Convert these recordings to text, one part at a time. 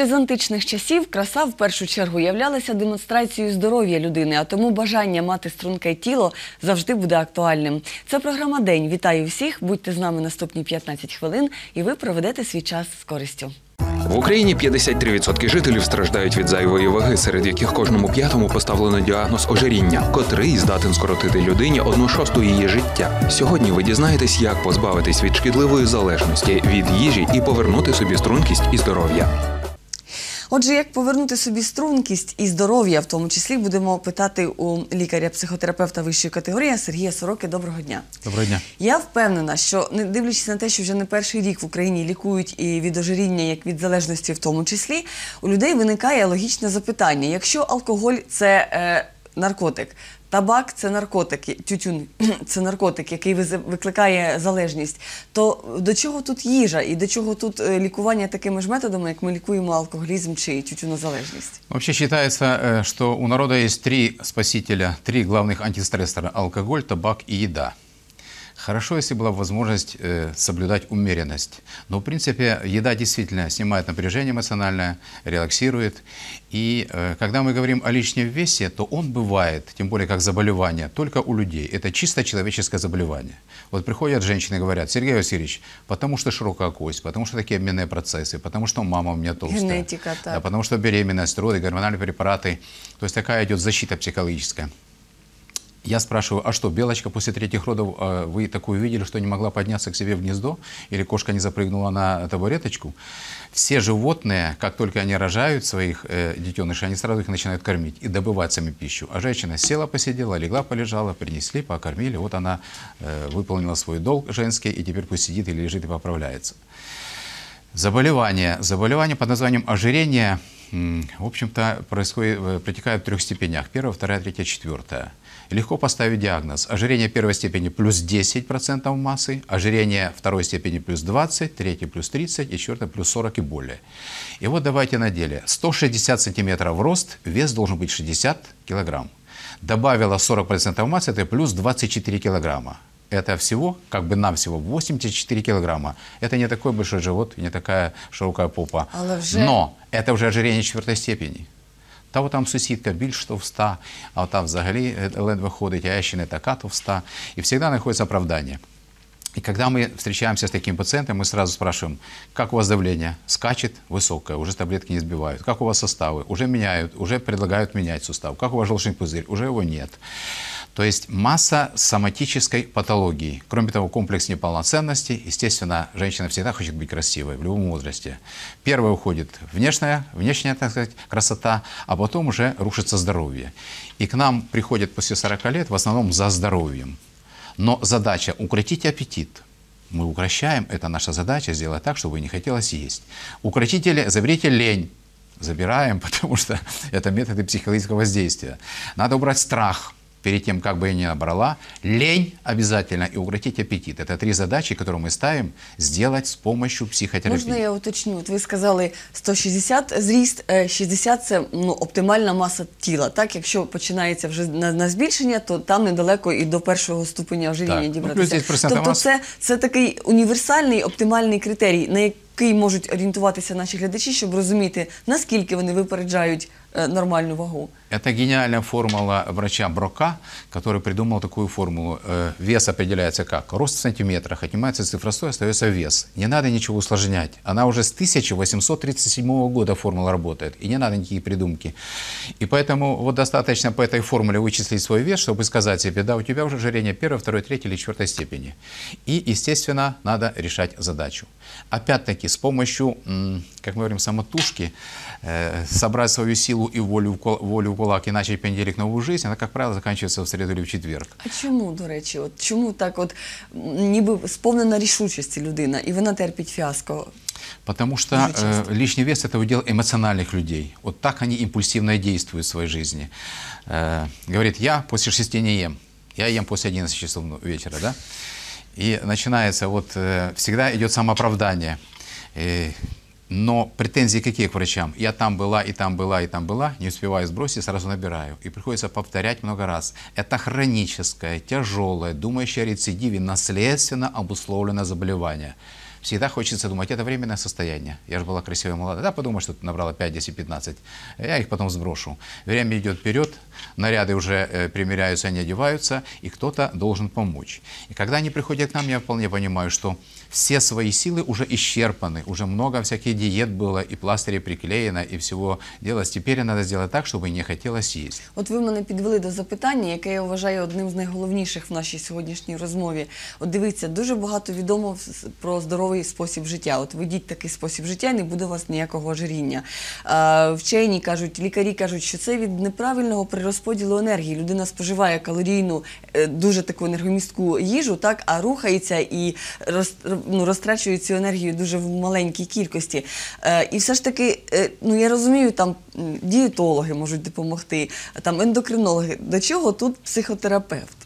Ще з античних часів краса в першу чергу являлася демонстрацією здоров'я людини, а тому бажання мати струнке тіло завжди буде актуальним. Це програма День. Вітаю всіх. Будьте з нами наступні 15 хвилин, і ви проведете свій час з користю. В Україні 53% жителів страждають від зайвої ваги, серед яких кожному п'ятому поставлено діагноз ожиріння, котрий здатен скоротити людині одну шосту її життя. Сьогодні ви дізнаєтесь, як позбавитись від шкідливої залежності від їжі і повернути собі стрункість і здоров'я. Отже, як повернути собі стрункість і здоров'я, в тому числі будемо питати у лікаря-психотерапевта вищої категорії Сергія Сороки. Доброго дня. Доброго дня. Я впевнена, що не дивлячись на те, що вже не перший рік в Україні лікують і від ожиріння, як від залежності, в тому числі, у людей виникає логічне запитання: якщо алкоголь це е, наркотик, табак це наркотики, тютюн це наркотик, який викликає залежність, то до чого тут їжа і до чого тут е, лікування такими ж методами, як ми лікуємо алкоголізм чи тютюнозалежність? Вообще считается, що что у народа есть три спасителя, три главных антистрессора – алкоголь, табак и еда. Хорошо, если была возможность э, соблюдать умеренность. Но, в принципе, еда действительно снимает напряжение эмоциональное, релаксирует. И э, когда мы говорим о лишнем весе, то он бывает, тем более как заболевание, только у людей. Это чисто человеческое заболевание. Вот приходят женщины и говорят, Сергей Васильевич, потому что широкая кость, потому что такие обменные процессы, потому что мама у меня толстая. Генетика, так. Да, потому что беременность, роды, гормональные препараты. То есть такая идет защита психологическая. Я спрашиваю, а что, белочка после третьих родов, э, вы такую видели, что не могла подняться к себе в гнездо? Или кошка не запрыгнула на табуреточку? Все животные, как только они рожают своих э, детенышей, они сразу их начинают кормить и добывать сами пищу. А женщина села, посидела, легла, полежала, принесли, покормили. Вот она э, выполнила свой долг женский, и теперь пусть сидит или лежит и поправляется. Заболевание. Заболевание под названием ожирение, в общем-то, происходит, э, протекает в трех степенях. Первая, вторая, третья, четвертая. Легко поставить диагноз. Ожирение первой степени плюс 10% массы, ожирение второй степени плюс 20, третьей плюс 30 и четвертой плюс 40 и более. И вот давайте на деле. 160 сантиметров рост, вес должен быть 60 килограмм. Добавила 40% массы, это плюс 24 килограмма. Это всего, как бы нам всего 84 килограмма. Это не такой большой живот, не такая широкая попа. Вже- Но это вже ожирение четвертої степені. Та от там сусідка більш товста, а от там взагалі е, ледве ходить, а я ще не така товста. И всегда находится оправдание. И когда мы встречаемся с таким пациентом, мы сразу спрашиваем, как у вас давление? Скачет высокое, уже таблетки не сбивают. Как у вас суставы? Уже меняют, уже предлагают менять сустав. Как у вас желчный пузырь? Уже его нет. То есть масса соматической патологии. Кроме того, комплекс неполноценности. Естественно, женщина всегда хочет быть красивой в любом возрасте. Первое уходит внешняя, внешняя так сказать, красота, а потом уже рушится здоровье. И к нам приходят после 40 лет в основном за здоровьем. Но задача укротить аппетит. Мы укращаем, это наша задача, сделать так, чтобы не хотелось есть. Укротите, ле- заберите лень. Забираем, потому что это методы психологического воздействия. Надо убрать страх перед тем, как бы я ни набрала. Лень обязательно и укротить аппетит. Это три задачи, которые мы ставим сделать с помощью психотерапии. Можна я уточню? От ви сказали 160 зріст, е, 60 – це ну, оптимальна маса тіла. Так, якщо починається вже на, на збільшення, то там недалеко і до першого ступеня ожиріння Так. Ну, дібратися. плюс 10% тобто маса. це, це такий універсальний оптимальний критерій, на який можуть орієнтуватися наші глядачі, щоб розуміти, наскільки вони випереджають е, нормальну вагу. Это гениальная формула врача Брока, который придумал такую формулу. Э, Вес определяется как? Рост в сантиметрах, отнимается цифра 100, остается вес. Не надо ничего усложнять. Она уже с 1837 года формула работает, и не надо никакие придумки. И поэтому вот достаточно по этой формуле вычислить свой вес, чтобы сказать себе, да, у тебя уже ожирение первой, второй, третьей или четвертой степени. И, естественно, надо решать задачу. Опять-таки, с помощью, как мы говорим, самотужки, э, собрать свою силу и волю волю кулак и начать понедельник новую жизнь, она, как правило, заканчивается в среду или в четверг. А чому, до речі, от чому так, от м, ніби сповнена рішучості людина, і вона терпить фіаско? Потому что Дуже часто. э, лишний вес – это удел эмоциональных людей. Вот так они импульсивно действуют в своей жизни. Э, говорит, я после шести не ем. Я ем после 11 часов ну, вечера, да? И начинается вот, э, всегда идет самооправдание. Э, но претензии какие к врачам? Я там была, и там была, и там была, не успеваю сбросить, сразу набираю. И приходится повторять много раз. Это хроническое, тяжелое, думающее о рецидиве, наследственно обусловленное заболевание. Всегда хочется думать, это временное состояние. Я же была красивая молодая. Да, подумай, что набрала 5, 10, 15. Я их потом сброшу. Время идет вперед, наряды уже э, примеряются, они одеваются, и кто-то должен помочь. И когда они приходят к нам, я вполне понимаю, что все свои силы уже исчерпаны, уже много всяких диет было, и пластырей приклеено, и всего делалось. Теперь надо сделать так, чтобы не хотелось есть. От ви мене підвели до запитання, яке я вважаю одним з найголовніших в нашій сьогоднішній розмові. От дивіться, дуже багато відомо в- про здоровий спосіб життя. От ведіть такий спосіб життя, не буде у вас ніякого ожиріння. А, вчені кажуть, лікарі кажуть, що це від неправильного перерозподілу енергії. Людина споживає калорійну, е, дуже таку енергомістку їжу, так, а рухається і роз, ну, розтрачує цю енергію дуже в маленькій кількості. Е, і все ж таки, е, ну я розумію, там м, дієтологи можуть допомогти, там ендокринологи. До чого тут психотерапевт?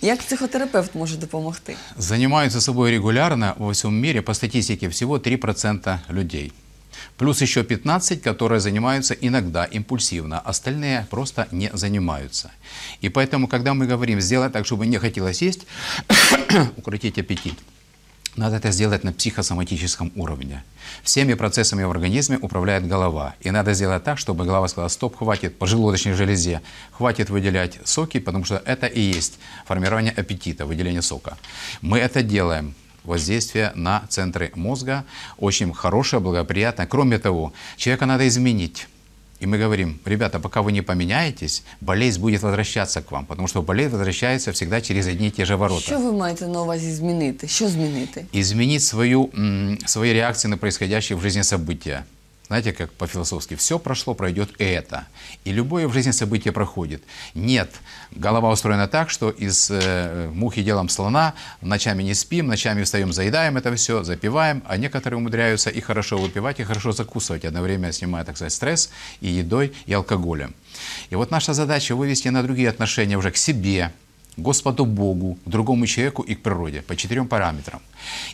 Як психотерапевт може допомогти? Занимаются собой регулярно во всем мире, по статистике, всего 3% людей. Плюс еще 15, которые занимаются иногда импульсивно, остальные просто не занимаются. И поэтому, когда мы говорим сделать так, чтобы не хотелось есть, укротить аппетит, надо это сделать на психосоматическом уровне. Всеми процессами в организме управляет голова. И надо сделать так, чтобы голова сказала, стоп, хватит по желудочной железе, хватит выделять соки, потому что это и есть формирование аппетита, выделение сока. Мы это делаем. Воздействие на центры мозга очень хорошее, благоприятное. Кроме того, человека надо изменить. И мы говорим, ребята, пока вы не поменяетесь, болезнь будет возвращаться к вам, потому что болезнь возвращается всегда через одни и те же ворота Що ви маєте на увазі змінити? Що змінити? изменить свою, м, свои реакции на происходящие в жизни события. Знаете, как по-философски, все прошло, пройдет и это. И любое в жизни событие проходит. Нет, голова устроена так, что из э, мухи делаем слона, ночами не спим, ночами встаем, заедаем это все, запиваем, а некоторые умудряются и хорошо выпивать, и хорошо закусывать, одновременно снимая, так сказать, стресс и едой, и алкоголем. И вот наша задача вывести на другие отношения уже к себе, Господу Богу, к другому человеку и к природе по четырем параметрам.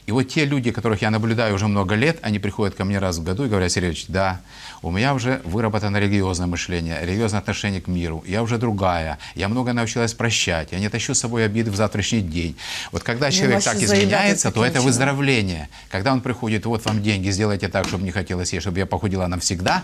И вот те люди, которых я наблюдаю уже много лет, они приходят ко мне раз в году и говорят, Сергеевич, да, у меня уже выработано религиозное мышление, религиозное отношение к миру, я уже другая, я много научилась прощать, я не тащу с собой обиды в завтрашний день. Вот когда человек так изменяется, то это выздоровление. Когда он приходит, вот вам деньги, сделайте так, чтобы не хотелось есть, чтобы я похудела навсегда,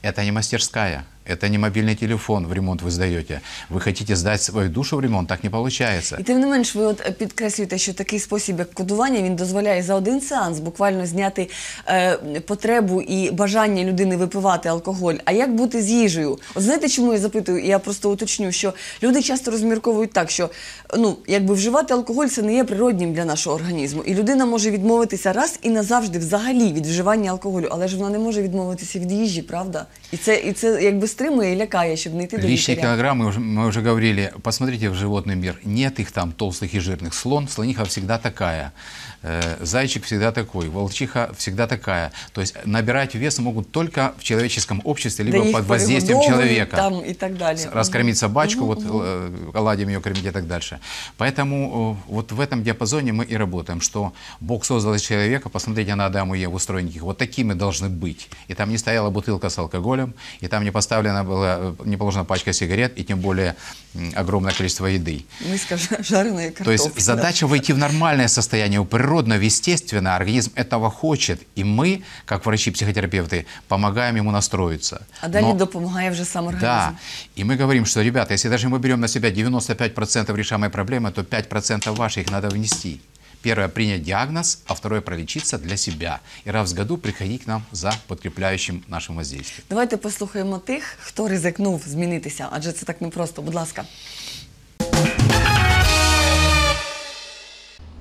это не мастерская, это не мобильный телефон в ремонт вы сдаете. Вы хотите сдать свою душу в ремонт, так не получается. І тим не менш, ви от е, підкреслюєте, що такий спосіб, як кодування, він дозволяє за один сеанс буквально зняти е, потребу і бажання людини випивати алкоголь. А як бути з їжею? От знаєте, чому я запитую? Я просто уточню, що люди часто розмірковують так, що ну якби вживати алкоголь це не є природнім для нашого організму, і людина може відмовитися раз і назавжди взагалі від вживання алкоголю, але ж вона не може відмовитися від їжі, правда? І це і це якби стримує і лякає, щоб не йти до Лишние лікаря. килограммы, уже- мы уже говорили, посмотрите в животный мир. Нет их там толстых и жирных. Слон, слониха всегда такая. Э, Зайчик всегда такой, волчиха всегда такая. То есть набирать вес могут только в человеческом обществе, Де либо їх под воздействием перегодовують человека. там і так далі. раскормить собачку, вот э, оладьем ее кормить и так дальше. Поэтому э, вот в этом диапазоне мы и работаем, что Бог создал из человека, посмотрите на Адаму и Еву устроенных, вот такими должны быть. И там не стояла бутылка с алкоголем, и там не поставлена была, э, не положена пачка сигарет, и тем более м, огромное количество еды. Миска ж- жареної То картоплі. есть задача войти в нормальное состояние, природно, естественно, организм этого хочет, и мы, как врачи-психотерапевты, помогаем ему настроиться. А далі Но- допомагає вже сам організм. да. И мы говорим, что, ребята, если даже мы берем на себя 95% решаемой проблемы, то 5% ваших надо внести. Первое – принять диагноз, а второе – пролечиться для себя. И раз в году приходить к нам за подкрепляющим нашим воздействием. Давайте послухаємо тих, хто ризикнув змінитися, адже це так непросто. Будь ласка.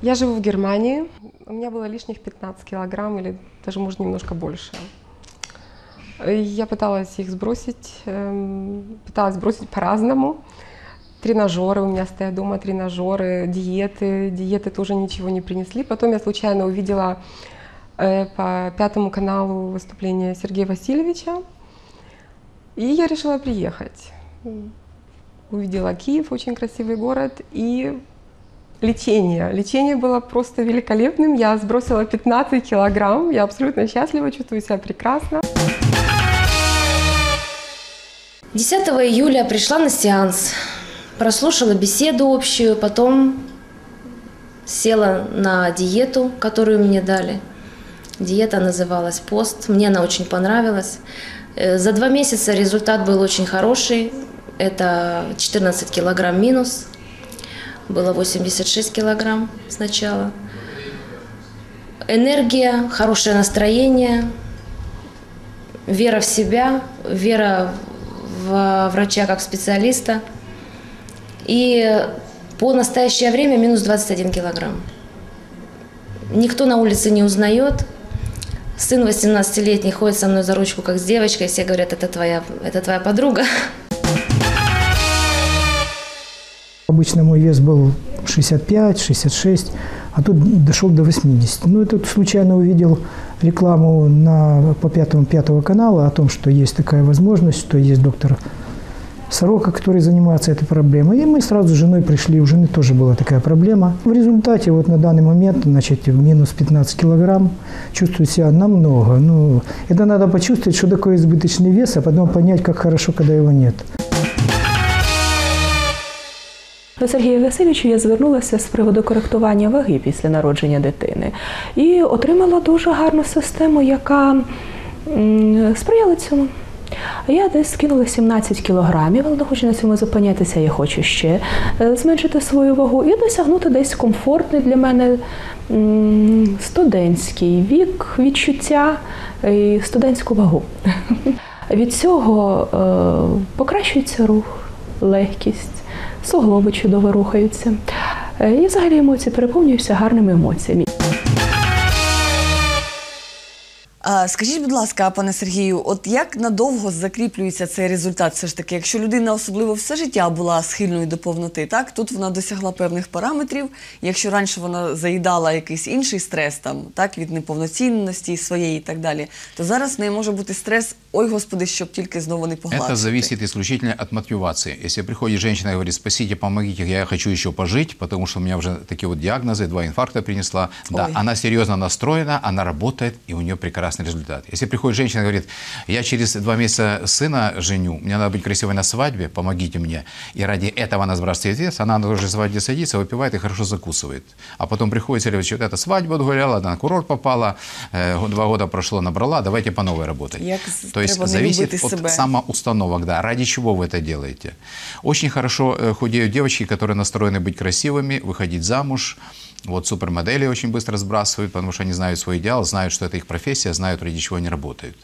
Я живу в Германии. У меня было лишних 15 килограмм или даже, может, немножко больше. Я пыталась их сбросить, эм, пыталась сбросить по-разному. Тренажеры, у меня стоят дома тренажеры, диеты. Диеты тоже ничего не принесли. Потом я случайно увидела э, по пятому каналу выступление Сергея Васильевича. И я решила приехать. Увидела Киев, очень красивый город, и лечение. Лечение было просто великолепным. Я сбросила 15 килограмм. Я абсолютно счастлива, чувствую себя прекрасно. 10 июля пришла на сеанс, прослушала беседу общую, потом села на диету, которую мне дали. Диета называлась пост. Мне она очень понравилась. Э, За два месяца результат был очень хороший. Это 14 килограмм минус. Было 86 килограмм сначала. Энергия, хорошее настроение, вера в себя, вера в врача как специалиста. И по настоящее время минус 21 килограмм. Никто на улице не узнает. Сын 18-летний ходит со мной за ручку, как с девочкой. Все говорят, это твоя, это твоя подруга. Обычно мой вес был 65-66, а тут дошел до 80. Ну, и тут случайно увидел рекламу на, по пятому, пятого канала о том, что есть такая возможность, что есть доктор Сорока, который занимается этой проблемой. И мы сразу с женой пришли, у жены тоже была такая проблема. В результате вот на данный момент, значит, минус 15 килограмм, чувствую себя намного. Ну, это надо почувствовать, что такое избыточный вес, а потом понять, как хорошо, когда его нет. До Сергія Васильовича я звернулася з приводу коректування ваги після народження дитини і отримала дуже гарну систему, яка м, сприяла цьому. Я десь скинула 17 кілограмів, але не хочу на цьому зупинятися. Я хочу ще е, зменшити свою вагу і досягнути десь комфортний для мене студентський вік, відчуття і студентську вагу. Від цього е, покращується рух, легкість, суглоби чудово рухаються. Е, І взагалі емоції переповнююся гарними емоціями. Скажіть, будь ласка, пане Сергію, от як надовго закріплюється цей результат? Все ж таки, якщо людина особливо все життя була схильною до повноти, так тут вона досягла певних параметрів. Якщо раніше вона заїдала якийсь інший стрес, там так від неповноцінності своєї і так далі, то зараз в неї може бути стрес, ой господи, щоб тільки знову не погладити. Это зависит исключительно от мотивации. Если приходит женщина и говорит, спасите, помогите, я хочу еще пожить, потому что у меня уже такие вот диагнозы, два инфаркта принесла. Да, Ой. она серьезно настроена, она работает, и у нее прекрасный результат. Если приходит женщина и говорит, я через два месяца сына женю, мне надо быть красивой на свадьбе, помогите мне, и ради этого она сбрасывает вес, она на той же свадьбе садится, выпивает и хорошо закусывает. А потом приходит и говорит, вот эта свадьба отгуляла, на курорт попала, э, два года прошло, набрала, давайте по новой работать. Як То есть зависит от себе. самоустановок, да, ради чего вы это делаете. Очень хорошо э, худеют девочки, которые настроены быть красивыми, выходить замуж. Вот супермодели очень быстро сбрасывают, потому что они знают свой идеал, знают, что это их профессия, знают, ради чего они работают.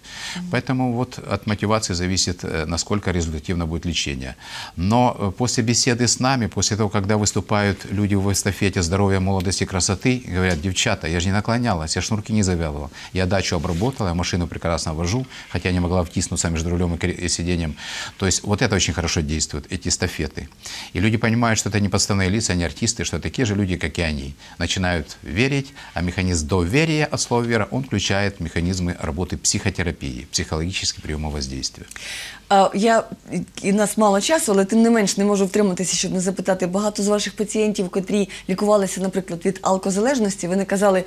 Поэтому вот от мотивации зависит, э, насколько результативно будет лечение. Но э, после беседы с нами, после того, когда выступают люди в эстафете здоровья, молодости, красоты, говорят, девчата, я же не наклонялась, я шнурки не завязывала. Я дачу обработала, я машину прекрасно вожу, хотя не могла втиснуться между рулем и сиденьем. То есть вот это очень хорошо действует, эти эстафеты. И люди понимают, что это не подставные лица, не артисты, что такие же люди, как и они. Начинают верить, а механизм доверия от слова вера, он включает механизмы работы психотерапии, психологические приемы воздействия. А, Я і в нас мало часу, але тим не менш не можу втриматися, щоб не запитати. Багато з ваших пацієнтів, котрі лікувалися, наприклад, від алкозалежності, вони казали,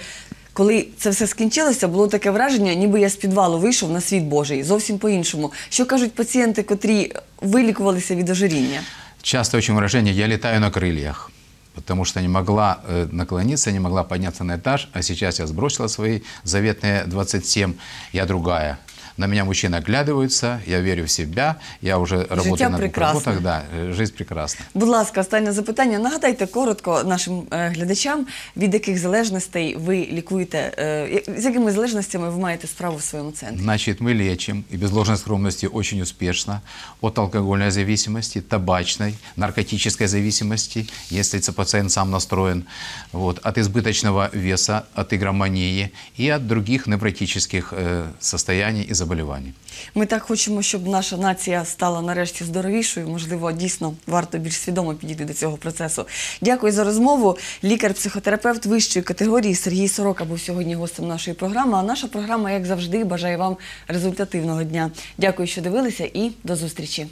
коли це все скінчилося, було таке враження, ніби я з підвалу вийшов на світ Божий, зовсім по-іншому. Що кажуть пацієнти, котрі вилікувалися від ожиріння? Часто очень выражение «я летаю на крыльях», Потому что не могла э, наклониться, не могла подняться на этаж, а сейчас я сбросила свои заветные 27, я другая. На меня мужчины оглядываются, я верю в себя, я уже работаю на двух прекрасно. работах, да, э, жизнь прекрасна. Будь ласка, останнє запитання. Нагадайте коротко нашим е, глядачам, від яких залежностей ви лікуєте, е, я- з якими залежностями ви маєте справу в своєму центрі? Значит, мы лечим, и без ложной скромности очень успешно, от алкогольной зависимости, табачной, наркотической зависимости, если это пациент сам настроен, вот, от избыточного веса, от игромании и от других невротических э, состояний и заболеваний. Ми так хочемо, щоб наша нація стала нарешті здоровішою. Можливо, дійсно варто більш свідомо підійти до цього процесу. Дякую за розмову. Лікар-психотерапевт вищої категорії Сергій Сорока був сьогодні гостем нашої програми. А наша програма, як завжди, бажає вам результативного дня. Дякую, що дивилися, і до зустрічі.